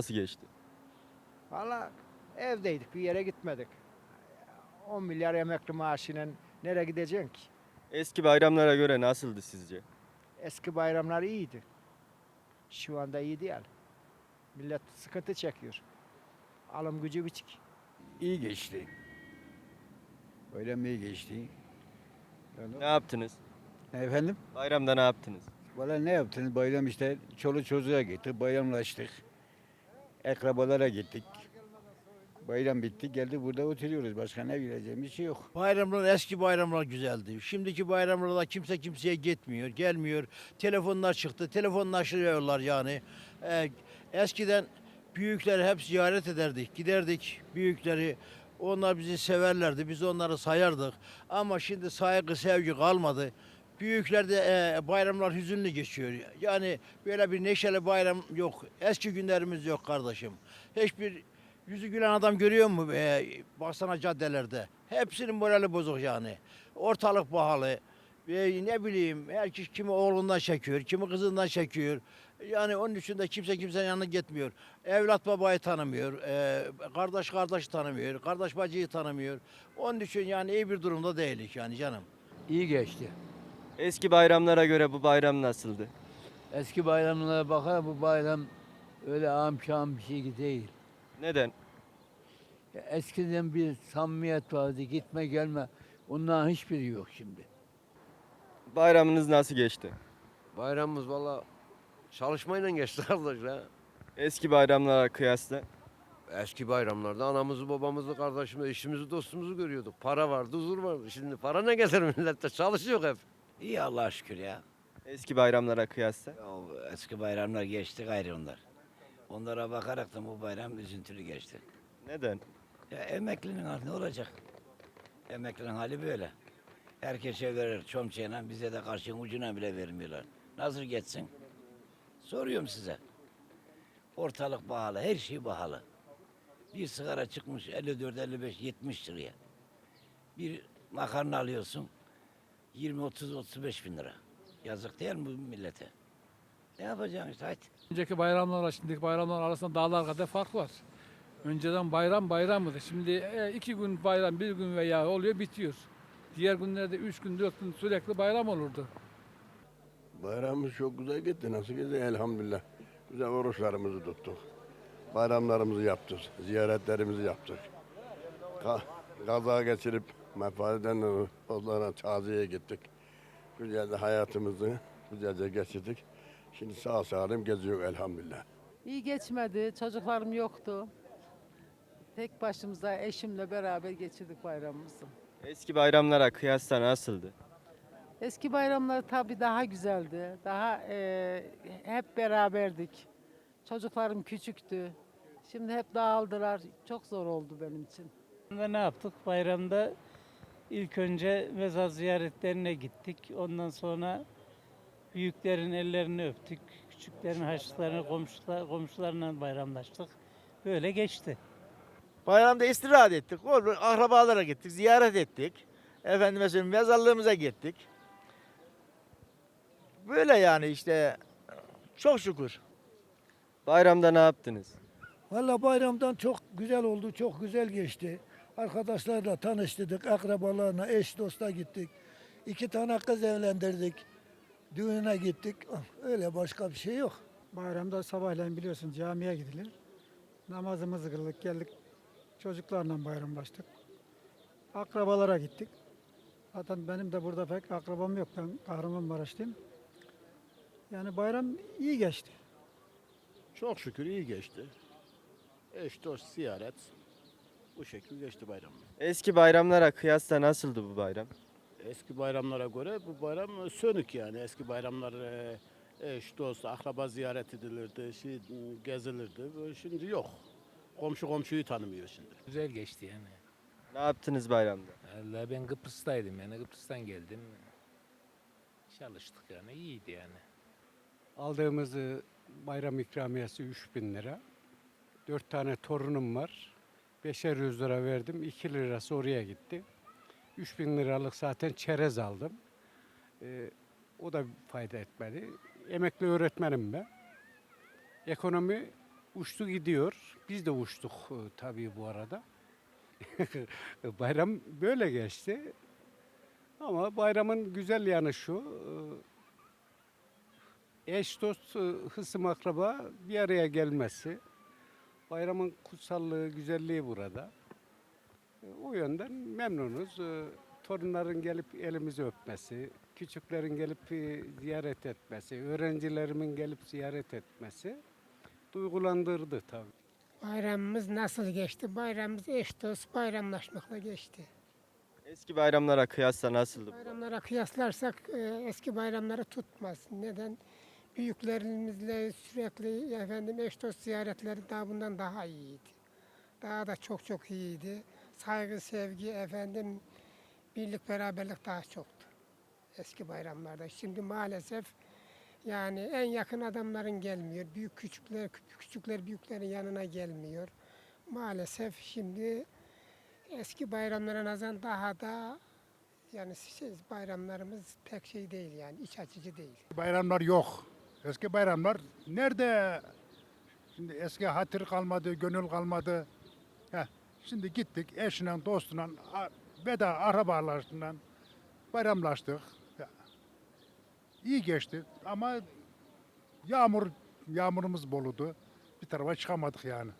nasıl geçti? Valla evdeydik bir yere gitmedik. 10 milyar emekli maaşıyla nereye gideceksin ki? Eski bayramlara göre nasıldı sizce? Eski bayramlar iyiydi. Şu anda iyi değil. Millet sıkıntı çekiyor. Alım gücü biçik. İyi geçti. Bayram iyi geçti. Ne yaptınız? Efendim? Bayramda ne yaptınız? Valla ne yaptınız? Bayram işte çoluk çocuğa gittik, bayramlaştık. Akrabalara gittik. Bayram bitti, geldi burada oturuyoruz. Başka ne bileceğimiz şey yok. Bayramlar eski bayramlar güzeldi. Şimdiki bayramlarda kimse kimseye gitmiyor, gelmiyor. Telefonlar çıktı, telefonlaşıyorlar yani. Ee, eskiden büyükleri hep ziyaret ederdik, giderdik büyükleri. Onlar bizi severlerdi, biz onları sayardık. Ama şimdi saygı, sevgi kalmadı. Büyüklerde e, bayramlar hüzünlü geçiyor. Yani böyle bir neşeli bayram yok. Eski günlerimiz yok kardeşim. Hiçbir yüzü gülen adam görüyor mu e, baksana caddelerde? Hepsinin morali bozuk yani. Ortalık pahalı. E, ne bileyim herkes kimi oğlundan çekiyor, kimi kızından çekiyor. Yani onun için de kimse kimsenin yanına gitmiyor. Evlat babayı tanımıyor, e, kardeş kardeşi tanımıyor, kardeş bacıyı tanımıyor. Onun için yani iyi bir durumda değilik yani canım. İyi geçti. Eski bayramlara göre bu bayram nasıldı? Eski bayramlara bakar bu bayram öyle ağam şam bir şey değil. Neden? Ya Eskiden bir samimiyet vardı gitme gelme. Onların hiçbiri yok şimdi. Bayramınız nasıl geçti? Bayramımız valla çalışmayla geçti kardeş ya. Eski bayramlara kıyasla Eski bayramlarda anamızı, babamızı, kardeşimizi, eşimizi, dostumuzu görüyorduk. Para vardı, huzur vardı. Şimdi para ne gelir millette? Çalışıyor hep. İyi Allah'a şükür ya. eski bayramlara kıyasla. O eski bayramlar geçti gayrı onlar. Onlara bakarak da bu bayram üzüntülü geçti. Neden? Ya emeklinin hali ne olacak? Emeklinin hali böyle. Herkese verir çomçayla bize de karşının ucuna bile vermiyorlar. Nasıl geçsin? Soruyorum size. Ortalık pahalı, her şey pahalı. Bir sigara çıkmış 54, 55, 70 liraya. Bir makarna alıyorsun 20, 30, 35 bin lira. Yazık değil mi bu millete? Ne yapacaksın işte hadi. Önceki bayramlarla şimdiki bayramlar arasında dağlar kadar fark var. Önceden bayram bayramıydı. Şimdi e, iki gün bayram, bir gün veya oluyor bitiyor. Diğer günlerde üç gün, dört gün sürekli bayram olurdu. Bayramımız çok güzel gitti. Nasıl gitti? Elhamdülillah. Güzel oruçlarımızı tuttuk. Bayramlarımızı yaptık. Ziyaretlerimizi yaptık. Ka kaza geçirip vefat edenlerin onlara taziyeye gittik. Güzelce hayatımızı güzelce geçirdik. Şimdi sağ salim geziyor elhamdülillah. İyi geçmedi. Çocuklarım yoktu. Tek başımıza eşimle beraber geçirdik bayramımızı. Eski bayramlara kıyasla nasıldı? Eski bayramlar tabii daha güzeldi. Daha eee, hep beraberdik. Çocuklarım küçüktü. Şimdi hep dağıldılar. Çok zor oldu benim için. Ve ne yaptık? Bayramda ilk önce mezar ziyaretlerine gittik. Ondan sonra büyüklerin ellerini öptük. Küçüklerin haçlarını komşular, komşularla bayramlaştık. Böyle geçti. Bayramda istirahat ettik. Olur, akrabalara gittik, ziyaret ettik. Efendime söyleyeyim mezarlığımıza gittik. Böyle yani işte çok şükür. Bayramda ne yaptınız? Valla bayramdan çok güzel oldu, çok güzel geçti. Arkadaşlarla tanıştırdık, akrabalarına, eş dosta gittik. İki tane kız evlendirdik. Düğüne gittik. Ah, Öyle başka bir şey yok. Bayramda sabahleyin biliyorsun camiye gidilir. Namazımızı kıldık, geldik. Çocuklarla bayramlaştık. Akrabalara gittik. Zaten benim de burada pek akrabam yok. Ben Kahramanmaraşlıyım. Yani bayram iyi geçti. Çok şükür iyi geçti. Eş dost ziyaret. Bu şekilde geçti bayram. Eski bayramlara kıyasla nasıldı bu bayram? Eski bayramlara göre bu bayram sönük yani. Eski bayramlar e, eş, dost, akraba ziyaret edilirdi, şey, gezilirdi. Böyle Şimdi yok. Komşu komşuyu tanımıyor şimdi. Güzel geçti yani. Ne yaptınız bayramda? Vallahi ben Kıbrıs'taydım yani Kıbrıs'tan geldim. Çalıştık yani iyiydi yani. Aldığımız bayram ikramiyesi 3000 lira. Dört tane torunum var. Beşer yüz lira verdim. 2 lirası oraya gitti. 3000 liralık zaten çerez aldım. Ee, o da fayda etmedi. Emekli öğretmenim ben. Ekonomi Uçtu gidiyor. Biz de uçtuk e, tabii bu arada. Bayram böyle geçti. Ama bayramın güzel yanı şu. e, Eş, dost, e, hısım, akraba bir araya gelmesi. Bayramın kutsallığı, güzelliği burada. E, O yönden memnunuz. E, Torunların gelip elimizi öpmesi, küçüklerin gelip e, ziyaret etmesi, öğrencilerimin gelip ziyaret etmesi duygulandırdı tabii. Bayramımız nasıl geçti? Bayramımız eş dost bayramlaşmakla geçti. Eski bayramlara kıyasla nasıldı? Bayramlara kıyaslarsak e, eski bayramları tutmaz. Neden? Büyüklerimizle sürekli efendim eş dost ziyaretleri daha bundan daha iyiydi. Daha da çok çok iyiydi. Saygı, sevgi, efendim birlik, beraberlik daha çoktu eski bayramlarda. Şimdi maalesef yani en yakın adamların gelmiyor. Büyük küçükler, küçükler büyüklerin yanına gelmiyor. Maalesef şimdi eski bayramlara nazaran daha da yani şey, bayramlarımız pek şey değil yani iç açıcı değil. Bayramlar yok. Eski bayramlar nerede? Şimdi eski hatır kalmadı, gönül kalmadı. Heh, şimdi gittik eşle, dostla, a- veda arabalarla bayramlaştık. İyi geçti ama yağmur yağmurumuz boludu. Bir tarafa çıkamadık yani.